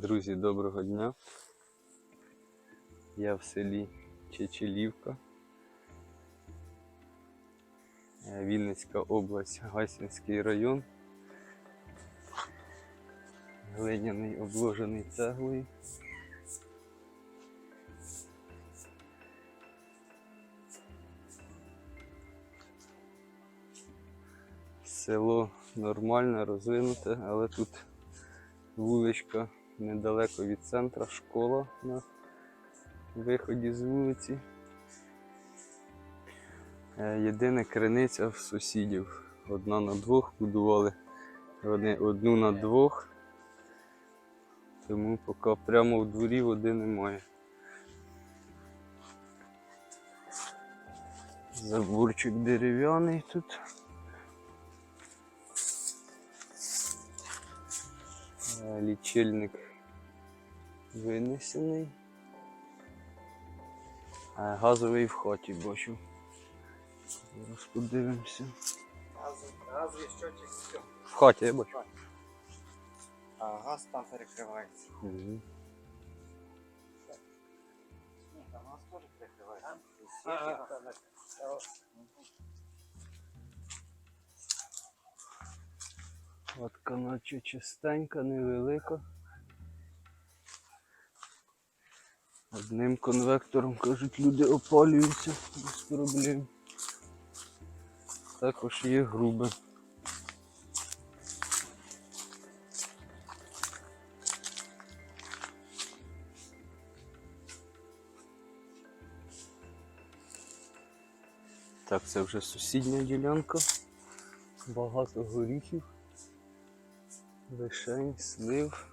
Друзі, доброго дня. Я в селі Чечелівка. Е, Вінницька область, Гайсинський район. Глиняний обложений цеглою. Село нормальне, розвинуте, але тут вуличка недалеко від центра, школа на виході з вулиці. Е, Єдине криниця в сусідів. Одна на двох будували, вони одну на двох. Тому поки прямо в дворі води немає. Заборчик дерев'яний тут. Лічильник винесений. Е, Газовий в хаті бачу. Зараз подивимося. Газовий щотчик все. В хаті я бачу. А газ там перекривається. Мгм. Ні, там газ теж перекривається. Латка наче чистенька, невелика. Одним конвектором, кажуть, люди опалюються без проблем. Також є грубе. Так, це вже сусідня ділянка. Багато горіхів. Вишень, слив.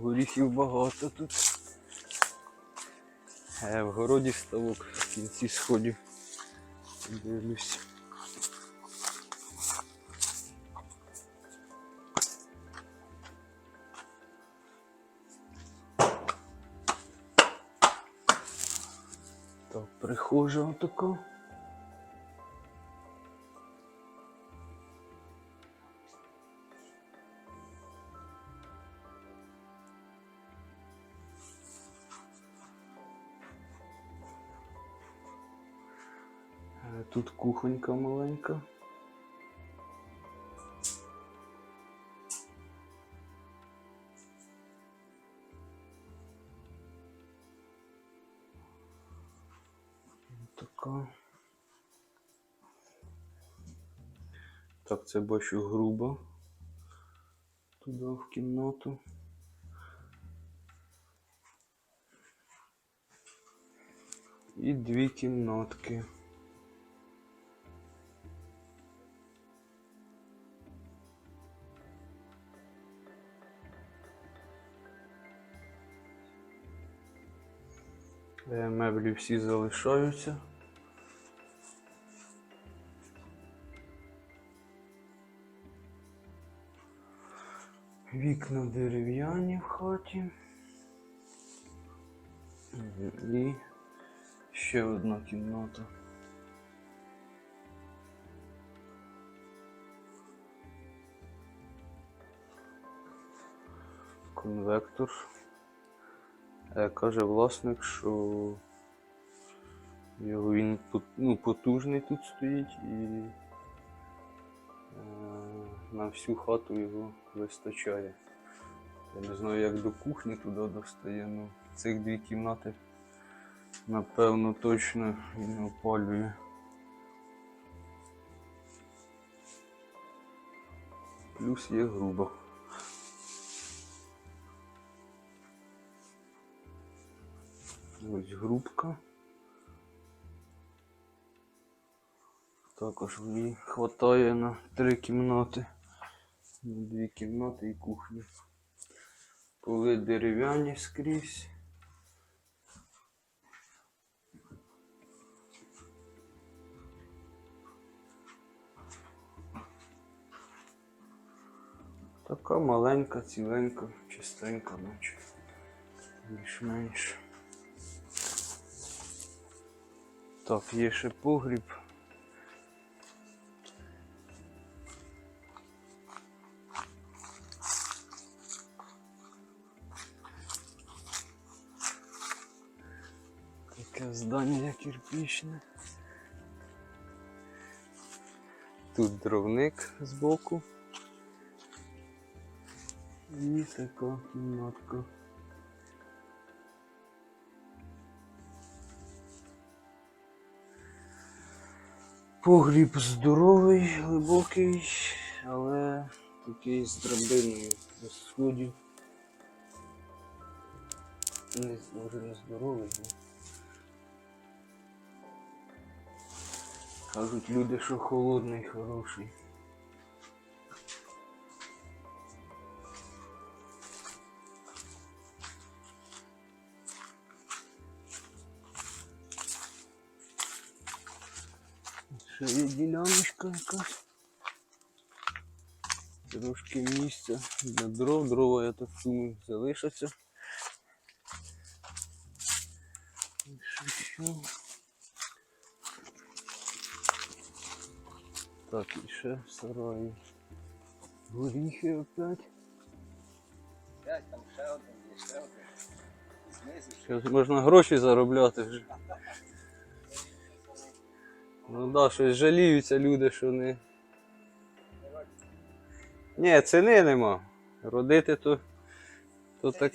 Горіхів багато тут. Е, в городі ставок в кінці сходів. Дивлюсь. Так, прихожа отака. Тут кухонька маленька. Така. Так, це бачу грубо. Туди в кімнату. І дві кімнатки. Меблі всі залишаються. Вікна дерев'яні в хаті. І ще одна кімната. Конвектор. Е, Каже власник, що його він ну, потужний тут стоїть і е, на всю хату його вистачає. Я не знаю, як до кухні туди достає, але цих дві кімнати, напевно, точно він опалює. Плюс є грубо. Ось грубка. Також в ній хватає на три кімнати. Дві кімнати і кухню. Поли дерев'яні скрізь. Така маленька, ціленька, чистенька наче. Більш-менш. Так, є ще погріб. Таке здання кірпічне. Тут дровник збоку. І така кімнатка. Погріб здоровий, глибокий, але такий з драбиною на сході. Не, може не здоровий, кажуть люди, що холодний, хороший. Ще є діляночка якась. Трошки місця для дров. Дрова, я так думаю, залишаться. Так, і ще в сараї. Горіхи опять. П'ять, там ще один, є ще один. Знизу ще. Можна гроші заробляти вже. Ну так, да, щось жаліються люди, що не. Ні, ціни нема. Родити то. То так.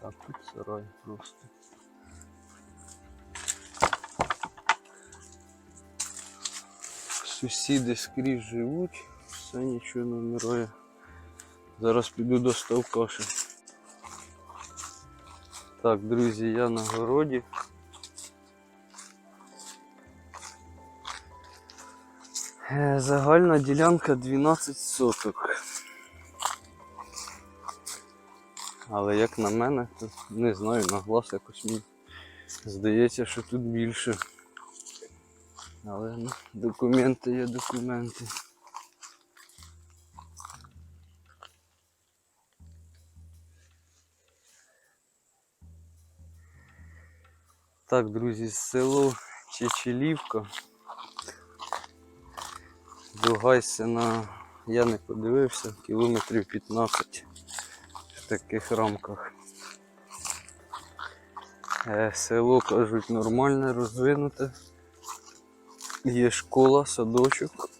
Так, тут сарай просто. Сусіди скрізь живуть, все нічого не вмирає. Зараз піду до ставка ще. Так, друзі, я на городі. Е, Загальна ділянка 12 соток. Але як на мене, то не знаю, на глаз якось мені здається, що тут більше. Але ну, документи є документи. Так, друзі, село Чечелівка. До Гайсена я не подивився, кілометрів 15 в таких рамках. Е, Село, кажуть, нормальне, розвинуте. Є школа, садочок.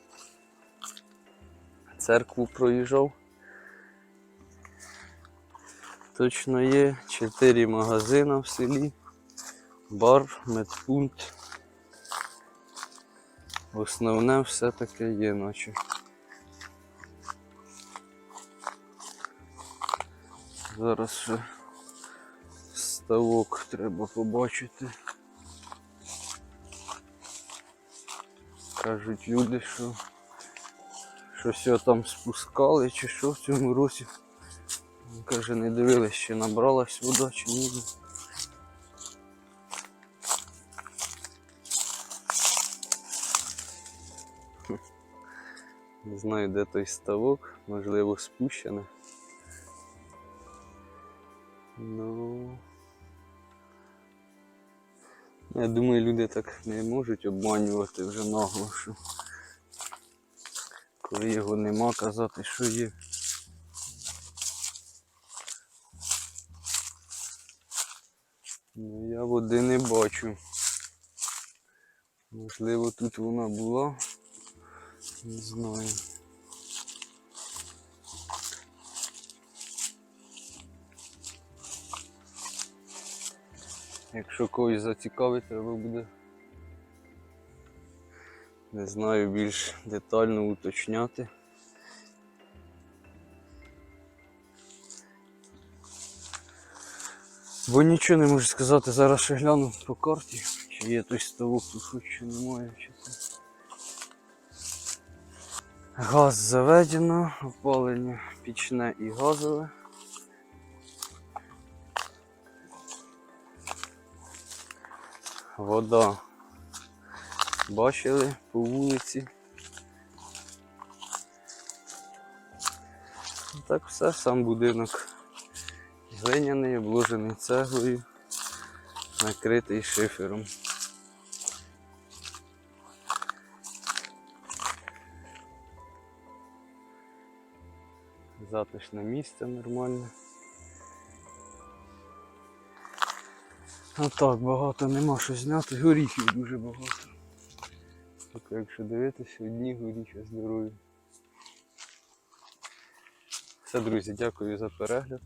Церкву проїжджав. Точно є. Чотири магазини в селі, бар, медпункт. Основне все таке є, наче. Зараз ще ставок треба побачити. Кажуть люди, що щось його там спускали чи що в цьому році. Каже, не дивились, чи набралась вода, чи ні. Не знаю, де той ставок, можливо, спущене. Ну. Я думаю, люди так не можуть обманювати вже нагло, що коли його нема, казати, що є. Ну, я води не бачу. Можливо, тут вона була. Не знаю. Якщо когось зацікавить, треба буде. Не знаю, більш детально уточняти. Бо нічого не можу сказати, зараз ще гляну по карті, чи є той ставок тут чи немає. Чи це. Газ заведено, опалення пічне і газове. Вода. Бачили по вулиці. Так все, сам будинок глиняний, обложений цеглою. накритий шифером. Затишне місце нормальне. А так, багато нема що зняти, горіхів дуже багато. Тільки якщо дивитися, одні горіхи здорові. Все, друзі, дякую за перегляд.